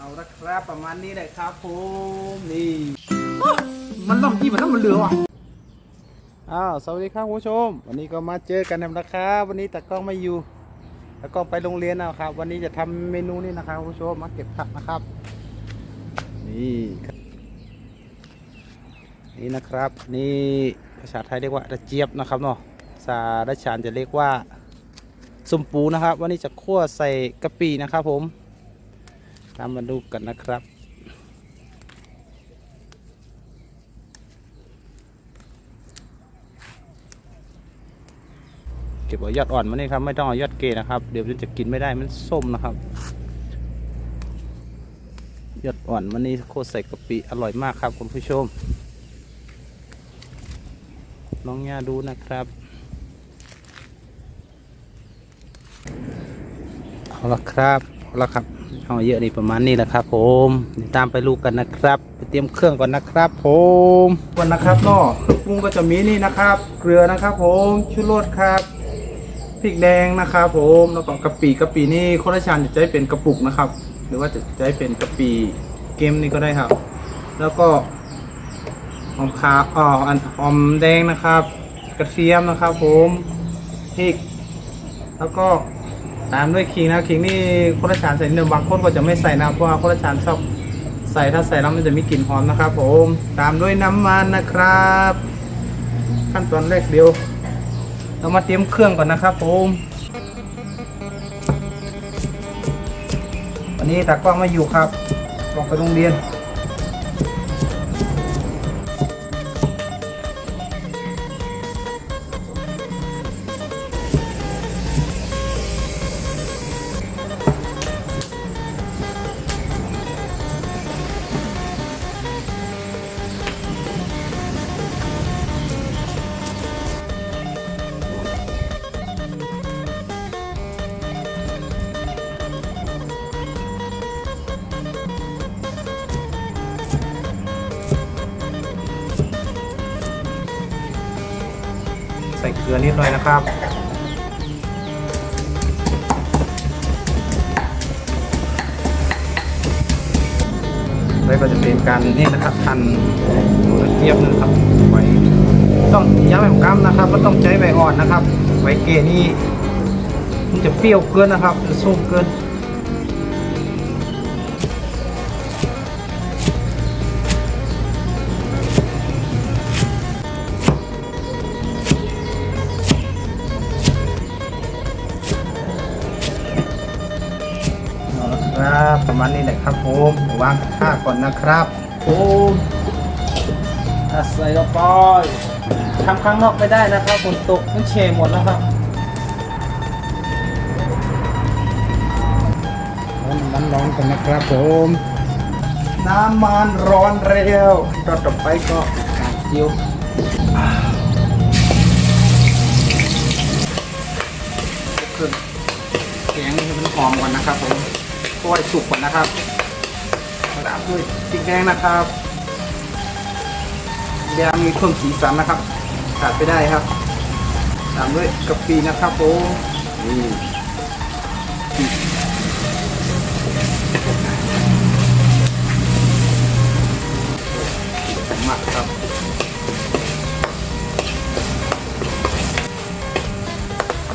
เอาละครับประมาณนี้เลยครับผมนี่มันล่อมที่มันน้ำมันเหลือว่ะอ้าวสวัสดีครับคุณผู้ชม วันนี้ก็มาเจอกันนะครับ วันนี้ตากล้องไม่อยู่ตากล้องไปโรงเรียนนะครับ วันนี้จะทำเมนูนี้นะครับคุณผู้ชมมาเก็บผักนะครับ นี่นี่นะครับ นี่ภาษาไทยเรียกว่าระเจี๊ยบนะครับเนาะภาษาดัชชานจะเรียกว่าสมปูนะครับ วันนี้จะคั่วใส่กะปินะครับผม ตามมาดูกันนะครับ เก็บเอายอดอ่อนมานี่ครับ ไม่ต้องเอายอดเกนะครับ เดี๋ยวมันจะกินไม่ได้มันส้มนะครับ ยอดอ่อนมันนี่โคตรใส่กะปิอร่อยมากครับคุณผู้ชมลองย่าดูนะครับเอาละครับเอาละครับ เอาเยอะนี่ประมาณนี้แหละครับ ผมตามไปลูกกันนะครับ ไปเตรียมเครื่องก่อนนะครับ ผมก่อนนะครับเนาะเครื่องปรุงก็จะมีนี่นะครับ เกลือนะครับ ผมชูรสครับพริกแดงนะครับผมแล้วก็กะปิกะปินี่โคราชานจะใช้เป็นกระปุกนะครับ หรือว่าจะใช้เป็นกะปิเกมนี่ก็ได้ครับ แล้วก็หอมขาวอ๋ออันหอมแดงนะครับ กระเทียมนะครับ ผมพริก แล้วก็ ตามด้วยขิงนะขิงนี่คนละชานใส่เนื้อบางคนก็จะไม่ใส่นะเพราะว่าคนละชานชอบใส่ถ้าใส่แล้วมันจะมีกลิ่นหอมนะครับ ผม ตามด้วยน้ำมันนะครับ ขั้นตอนแรกเดียว เรามาเตรียมเครื่องก่อนนะครับ ผมวันนี้ตากล้องมาอยู่ครับกล้องไปโรงเรียน ใส่เกลือนิดหน่อยนะครับ แล้วก็จะเป็นการนี่นะครับทันหมูกระเทียมนะครับไว้ต้องย้ำแบบกำนะครับก็ต้องใช้ใบอ่อนนะครับใบเกนี่มันจะเปรี้ยวเกินนะครับจะส้มเกิน ประมาณนี้แหละครับผมวางกระทะก่อนนะครับผมอะใส่ลงไปทำข้างนอกไม่ได้นะครับฝนตกมันเชหมดแล้วครับเอาน้ำร้อนกันนะครับผมน้ำมันร้อนเร็วต่อต่อไปก็กากจิวเครื่องแกงให้มันหอมก่อนนะครับผม กล้วยสุกก่อนนะครับตามด้วยพริกแดงนะครับยามีเพิ่มสีสันนะครับ ขาดไม่ได้ครับ ตามด้วยกะปินะครับผมนี่มักครับ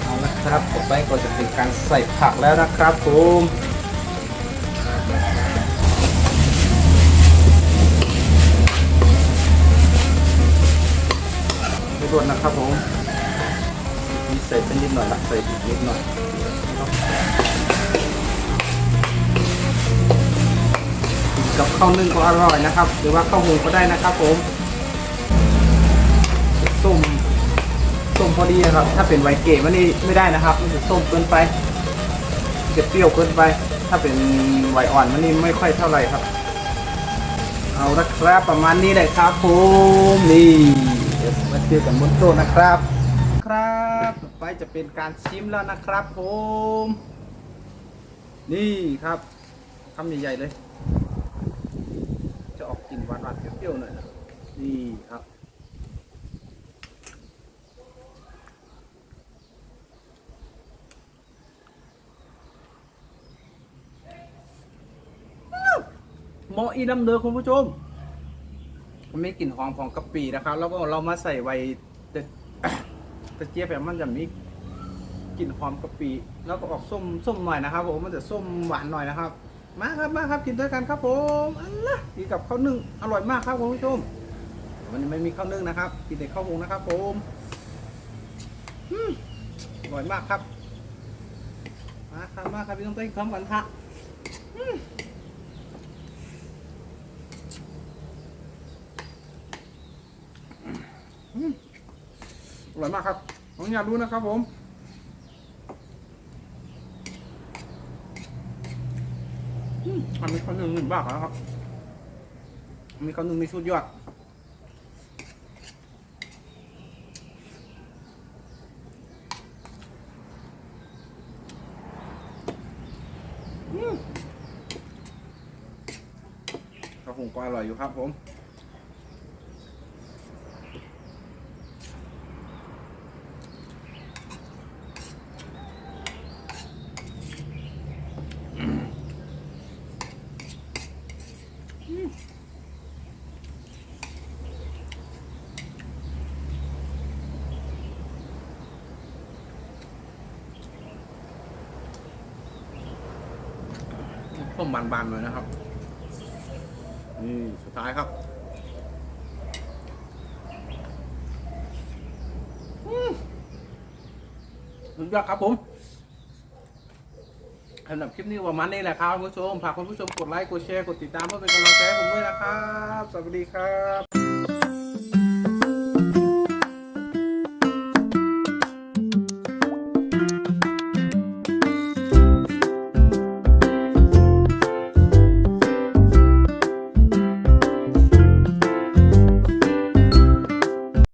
เอาละครับต่อไปก็จะเป็นการใส่ผักแล้วนะครับผม ครับผมมีใส่ไปนิดหน่อยละใส่อีกนิดหน่อยกับข้าวนึ่งก็อร่อยนะครับ หรือว่าข้าวหุงก็ได้นะครับผมส้มส้มพอดีครับ ถ้าเป็นไวเก๋มันนี่ไม่ได้นะครับมันจะส้มเกินไปจะเปรี้ยวเกินไป ถ้าเป็นไวอ่อนมันนี่ไม่ค่อยเท่าไหร่ครับ เอาละครับประมาณนี้เลยครับผมนี่ มาเจอกันบนโต๊ะนะครับ ครับต่อไปจะเป็นการชิมแล้วนะครับผม นี่ครับคำใหญ่ๆเลย จะออกกลิ่นหวานๆเปรี้ยวๆหน่อยนะนี่ครับเหมาะอีน้ำเดือคุณผู้ชม มันไม่กลิ่นหอมของกะปินะครับ แล้วก็เรามาใส่ไว้แต่แต่เจี๊ยบแบบมันจะมีกลิ่นหอมกะปิแล้วก็ออกส้มส้มหน่อยนะครับผมมันจะส้มหวานหน่อยนะครับ มาครับมาครับกินด้วยกันครับผมอันละกินกับข้าวนึ่งอร่อยมากครับคุณผู้ชมวันนี้ไม่มีข้าวนึ่งนะครับ กินแต่ข้าวหุงนะครับผมอร่อยมากครับมาครับมาครับพี่ต้องเต้นพร้อมกันค่ะอืมอืม อร่อยมากครับผมอยากรู้นะครับผมอันมีข้าวหนึ่งหนึ่งบ้าครับ มีข้าวหนึ่งมีชุดยอดอืมข้าวหุงก็อร่อยอยู่ครับผม ต้มบานๆหน่อยนะครับ นี่สุดท้ายครับอืมสุดยอดครับผมำหรับคลิปนี้ประมาณนี้แหละครับคุณผู้ชมฝากคุณผู้ชมกดไลค์กดแชร์กดติดตามเพื่อเป็นกำลังใจให้ผมด้วยนะครับ สวัสดีครับ